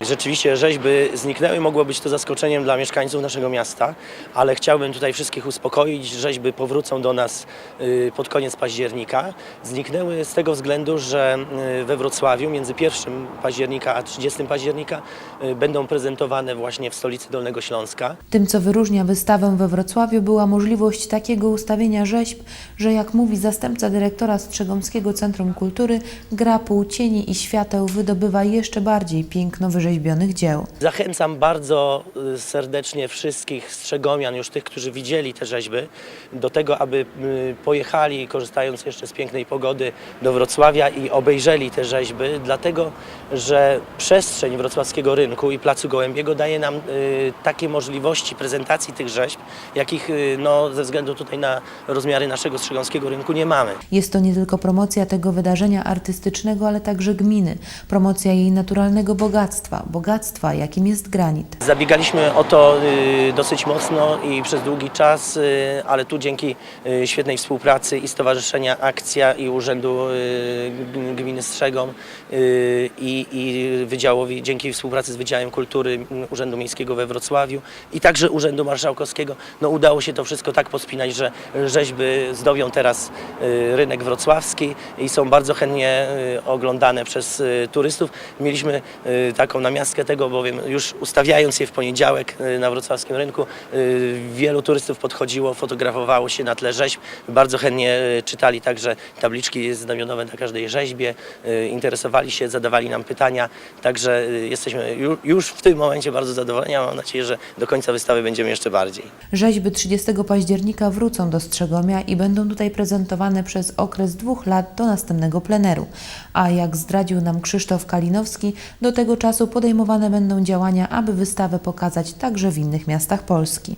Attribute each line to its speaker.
Speaker 1: rzeczywiście rzeźby zniknęły. Mogło być to zaskoczeniem dla mieszkańców naszego miasta, ale chciałbym tutaj wszystkich uspokoić. Rzeźby powrócą do nas y, pod koniec października. Zniknęły z tego względu, że y, we Wrocławiu między 1 października a 30 października y, będą prezentowane właśnie w stolicy Dolnego Śląska.
Speaker 2: Tym, co wyróżnia wystawę we Wrocławiu, była możliwość takiego ustawienia rzeźb, że jak mówi zastępca dyrektora Strzegomskiego Centrum Kultury, gra półcieni i świateł wydobywa jeszcze bardziej piękno wyrzeźbionych dzieł.
Speaker 1: Zachęcam bardzo y, serdecznie wszystkich strzegomian, już tych, którzy widzieli te rzeźby, do tego, aby y, pojechali, korzystając jeszcze z pięknej pogody, do Wrocławia i obejrzeli te rzeźby, dlatego że przestrzeń wrocławskiego rynku i Placu Gołębiego daje nam y, takie możliwości prezentacji tych rzeźb, jakich no, ze względu tutaj na rozmiary naszego strzegomskiego rynku nie mamy.
Speaker 2: Jest to nie tylko promocja tego wydarzenia artystycznego, ale także gminy, promocja jej naturalnego bogactwa, bogactwa, jakim jest granit.
Speaker 1: Zabiegaliśmy o to y, dosyć mocno i przez długi czas, y, ale tu dzięki y, świetnej współpracy i Stowarzyszenia Akcja i Urzędu Gminy Strzegom i, i Wydziałowi, dzięki współpracy z Wydziałem Kultury Urzędu Miejskiego we Wrocławiu i także Urzędu Marszałkowskiego, no udało się to wszystko tak pospinać, że rzeźby zdobią teraz rynek wrocławski i są bardzo chętnie oglądane przez turystów. Mieliśmy taką namiastkę tego, bowiem już ustawiając je w poniedziałek y, na wrocławskim rynku, y, wielu turystów podchodziło, fotografowało się na tle rzeźb. Bardzo chętnie y, czytali także tabliczki znamionowe na każdej rzeźbie, interesowali się, zadawali nam pytania, także jesteśmy ju- już w tym momencie bardzo zadowoleni, a mam nadzieję, że do końca wystawy będziemy jeszcze bardziej.
Speaker 2: Rzeźby 30 października wrócą do Strzegomia i będą tutaj prezentowane przez okres dwóch lat do następnego pleneru. A jak zdradził nam Krzysztof Kalinowski, do tego czasu podejmowane będą działania, aby wystawę pokazać także w innych miastach Polski.